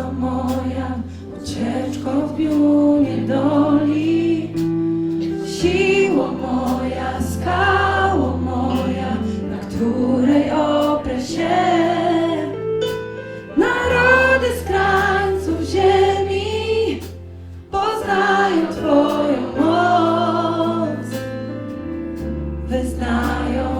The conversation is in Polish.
to moja ucieczko w dniu doli, Siło moja, skało moja, na której oprę się. Narody z krańców ziemi poznają Twoją moc, wyznają